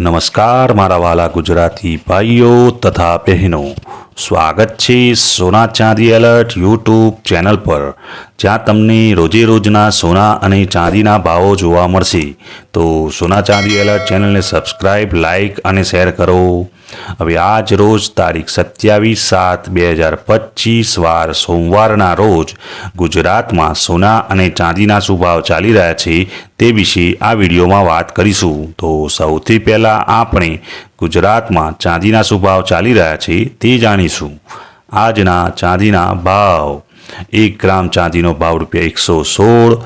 નમસ્કાર મારા વાલા ગુજરાતી ભાઈઓ તથા બહેનો. સ્વાગત છે સોના ચાંદી એલર્ટ યુટ્યુબ ચેનલ પર. જ્યાં તમને રોજે રોજના સોના અને ચાંદીના ભાવો જોવા મળશે. તો સોના ચાંદી એલર્ટ ચેનલને સબસ્ક્રાઇબ, લાઇક અને શેર કરો. હવે આજ રોજ તારીખ સત્યાવીસ સાત બે હજાર પચીસ વાર સોમવારના રોજ ગુજરાતમાં સોના અને ચાંદીના શું ભાવ ચાલી રહ્યા છે તે વિશે આ વિડીયોમાં વાત કરીશું. તો સૌથી પહેલાં આપણે ગુજરાતમાં ચાંદીના શું ભાવ ચાલી રહ્યા છે તે જાણીશું. આજના ચાંદીના ભાવ. એક ગ્રામ ચાંદીનો ભાવ રૂપિયા એકસો સોળ,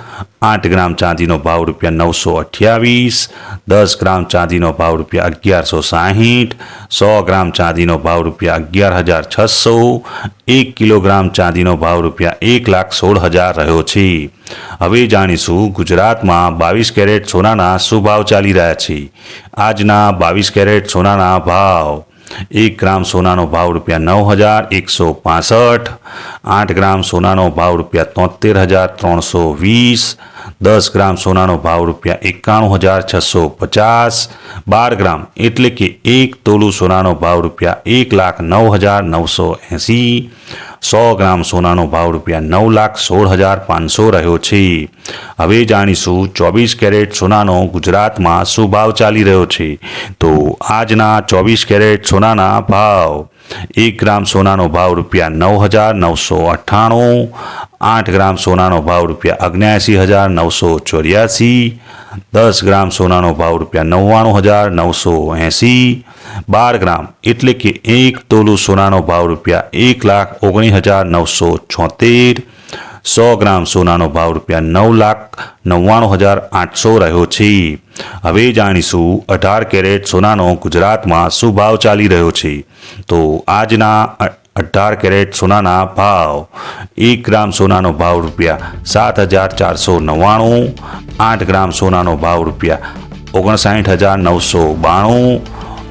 આઠ ગ્રામ ચાંદીનો ભાવ રૂપિયા નવસો અઠ્યાવીસ, દસ ગ્રામ ચાંદીનો ભાવ રૂપિયા અગિયારસો સાહીઠ, સો ગ્રામ ચાંદીનો ભાવ રૂપિયા અગિયાર હજાર છસો, એક કિલોગ્રામ ચાંદીનો ભાવ રૂપિયા એક લાખ સોળ હજાર રહ્યો છે. હવે જાણીશું ગુજરાતમાં બાવીસ કેરેટ સોનાના શું ભાવ ચાલી રહ્યા છે. આજના બાવીસ કેરેટ સોનાના ભાવ, એક ગ્રામ સોનાનો ભાવ રૂપિયા નવ હજાર એકસો પાસઠ, આઠ ગ્રામ સોનાનો ભાવ રૂપિયા તોતેર હજાર ત્રણસો વીસ દસ ગ્રામ સોનાનો ભાવ રૂપિયા એકાણું હજાર છસો પચાસ. બાર ગ્રામ એટલે કે એક તોલું સોનાનો ભાવ રૂપિયા એક લાખ નવ હજાર નવસો એંસી. સો ગ્રામ સોનાનો ભાવ રૂપિયા નવ લાખ સોળ હજાર પાંચસો રહ્યો છે. હવે જાણીશું ચોવીસ કેરેટ સોનાનો ગુજરાતમાં શું ભાવ ચાલી રહ્યો છે? તો આજના ચોવીસ કેરેટ સોનાના ભાવ. એક ગ્રામ સોનાનો ભાવ રૂપિયા નવ હજાર નવસો અઠ્ઠાણું આઠ ગ્રામ સોનાનો ભાવ રૂપિયા અગ્યાસી હજાર નવસો ચોર્યાસી દસ ગ્રામ સોનાનો ભાવ રૂપિયા નવ્વાણું હજાર નવસો એંસી બાર ગ્રામ એટલે કે એક તોલું સોનાનો ભાવ રૂપિયા એક લાખ ઓગણીસ હજાર નવસો છોતેર સો ગ્રામ સોનાનો ભાવ રૂપિયા નવ લાખ નવ્વાણું હજાર આઠસો રહ્યો છે. હવે જાણીશું અઢાર કેરેટ સોનાનો ગુજરાતમાં શું ભાવ ચાલી રહ્યો છે. તો આજના અઢાર કેરેટ સોનાના ભાવ, એક ગ્રામ સોનાનો ભાવ રૂપિયા સાત હજાર ચારસો નવ્વાણું, આઠ ગ્રામ સોનાનો ભાવ રૂપિયા ઓગણસાઠ હજાર નવસો બાણું,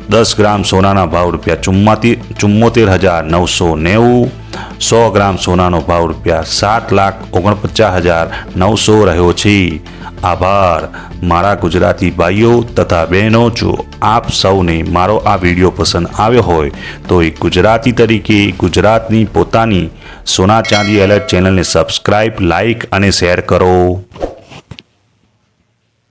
દસ ગ્રામ સોનાના ભાવ રૂપિયા ચુમ્માતી, ચુમ્મોતેર હજાર નવસો નેવું સો ગ્રામ સોનાનો ભાવ રૂપિયા સાત લાખ ઓગણપચાસ હજાર નવસો રહ્યો છે. આભાર. મારા ગુજરાતી ભાઈઓ તથા બહેનો, જો આપ સૌને મારો આ વીડિયો પસંદ આવ્યો હોય, તો એક ગુજરાતી તરીકે ગુજરાતની પોતાની સોના ચાંદી એલર્ટ ચેનલને સબસ્ક્રાઇબ, લાઇક અને શેર કરો.